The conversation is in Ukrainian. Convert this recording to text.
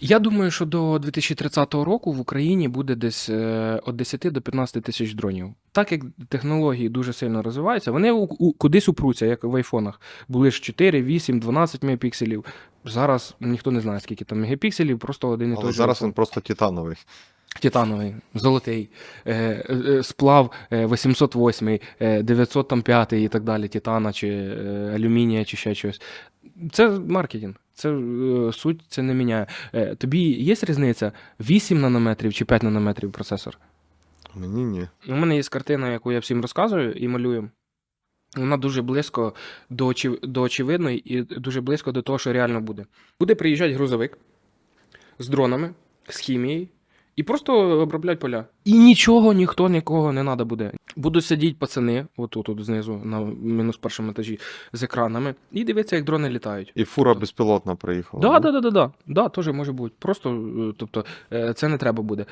Я думаю, що до 2030 року в Україні буде десь е, від 10 до 15 тисяч дронів. Так як технології дуже сильно розвиваються, вони у, у- кудись упруться, як в айфонах. Були ж 4, 8, 12 мегапікселів. Зараз ніхто не знає, скільки там мегапікселів, просто один і той Але зараз він просто титановий. Титановий, золотий, е, е, сплав е, 808, е, 905 і так далі, титана чи е, алюмінія, чи ще щось. Це маркетинг. Це е, суть це не міняє. Е, тобі є різниця 8 нанометрів чи 5 нанометрів процесор? Мені ні. У мене є картина, яку я всім розказую і малюю. Вона дуже близько до, очі... до очевидної і дуже близько до того, що реально буде. Буде приїжджати грузовик з дронами, з хімією, і просто оброблять поля. І нічого, ніхто нікого не треба буде. Будуть сидіти пацани, отут, от знизу, на мінус першому етажі, з екранами, і дивитися, як дрони літають. І фура безпілотна приїхала. Да, да, да, да, да. Да, теж може бути. Просто, е, тобто, е, це не треба буде.